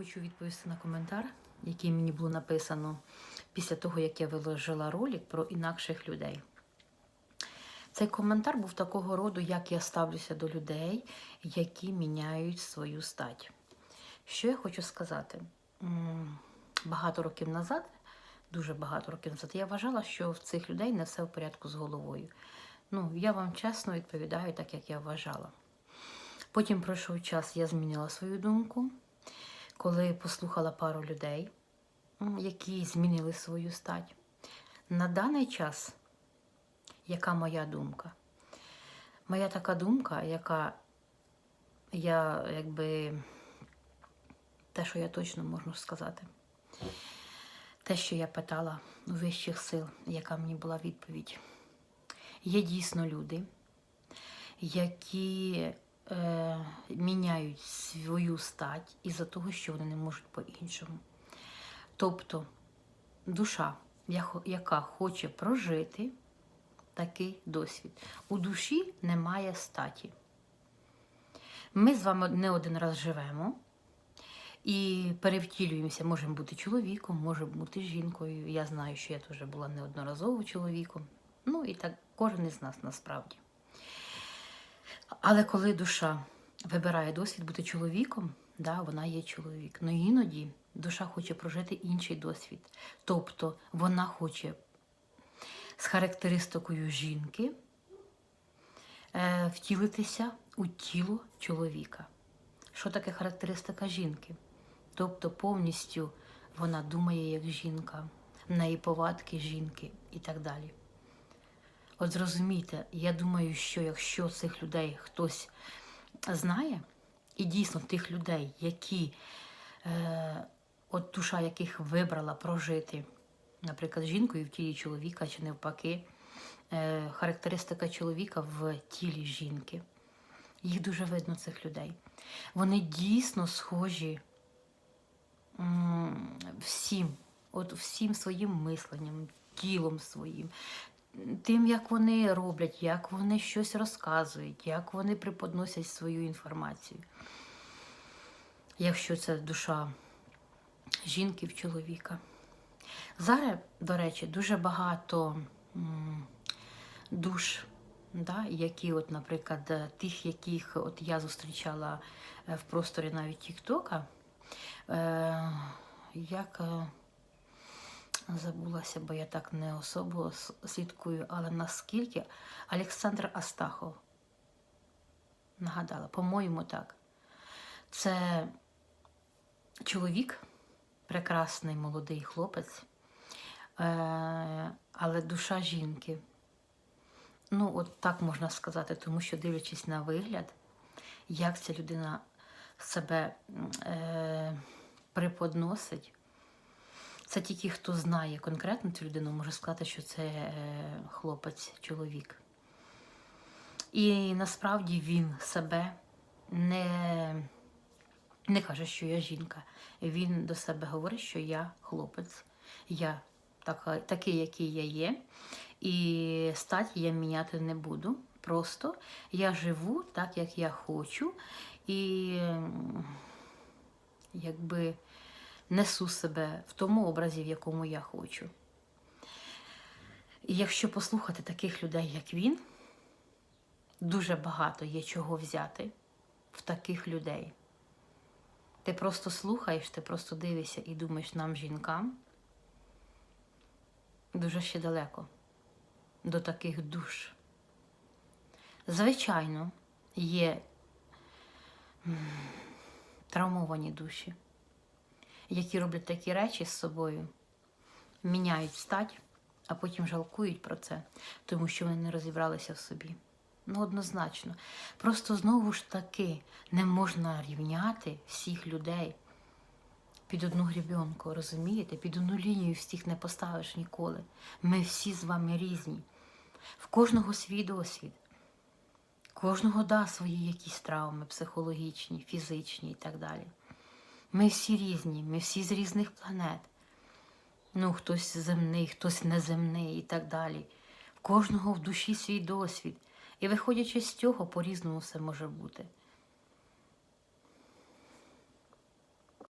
хочу відповісти на коментар, який мені було написано після того, як я виложила ролик про інакших людей. Цей коментар був такого роду, як я ставлюся до людей, які міняють свою стать. Що я хочу сказати? Багато років назад, дуже багато років назад, я вважала, що в цих людей не все в порядку з головою. Ну, я вам чесно відповідаю, так як я вважала. Потім пройшов час, я змінила свою думку, коли послухала пару людей, які змінили свою стать. На даний час, яка моя думка? Моя така думка, яка я якби те, що я точно можу сказати. Те, що я питала у вищих сил, яка мені була відповідь. Є дійсно люди, які е, міняють свою стать із-за того, що вони не можуть по-іншому. Тобто душа, яка хоче прожити такий досвід. У душі немає статі. Ми з вами не один раз живемо і перевтілюємося. Можемо бути чоловіком, можемо бути жінкою. Я знаю, що я теж була неодноразово чоловіком. Ну і так кожен із нас насправді. Але коли душа вибирає досвід бути чоловіком, да, вона є чоловік. Ну іноді душа хоче прожити інший досвід. Тобто вона хоче з характеристикою жінки е, втілитися у тіло чоловіка. Що таке характеристика жінки? Тобто повністю вона думає як жінка, в неї повадки жінки і так далі. От зрозумійте, я думаю, що якщо цих людей хтось знає, і дійсно тих людей, які е, от душа яких вибрала прожити, наприклад, жінкою в тілі чоловіка чи навпаки, е, характеристика чоловіка в тілі жінки. Їх дуже видно, цих людей. Вони дійсно схожі всім, от всім своїм мисленням, тілом своїм, тим, як вони роблять, як вони щось розказують, як вони преподносять свою інформацію. Якщо це душа жінки в чоловіка. Зараз, до речі, дуже багато душ, да, які, от, наприклад, тих, яких от я зустрічала е, в просторі навіть Тіктока, е, як е, забулася, бо я так не особо слідкую, але наскільки Олександр Астахов нагадала, по-моєму, так. Це чоловік, прекрасний молодий хлопець, е, але душа жінки. Ну, от так можна сказати, тому що дивлячись на вигляд, як ця людина себе е, преподносить, це тільки хто знає конкретно цю людину, може сказати, що це е, хлопець, чоловік. І насправді він себе не, не каже, що я жінка. Він до себе говорить, що я хлопець, я така, такий, який я є. І стать я міняти не буду. Просто я живу так, як я хочу, і якби несу себе в тому образі, в якому я хочу. І якщо послухати таких людей, як він, дуже багато є чого взяти в таких людей. Ти просто слухаєш, ти просто дивишся і думаєш нам, жінкам, дуже ще далеко до таких душ. Звичайно, є травмовані душі, які роблять такі речі з собою, міняють стать, а потім жалкують про це, тому що вони не розібралися в собі. Ну, однозначно. Просто знову ж таки не можна рівняти всіх людей під одну грібенку, розумієте? Під одну лінію всіх не поставиш ніколи. Ми всі з вами різні. В кожного свій досвід. Кожного да свої якісь травми психологічні, фізичні і так далі. Ми всі різні, ми всі з різних планет. Ну, хтось земний, хтось неземний і так далі. В кожного в душі свій досвід. І виходячи з цього, по-різному все може бути.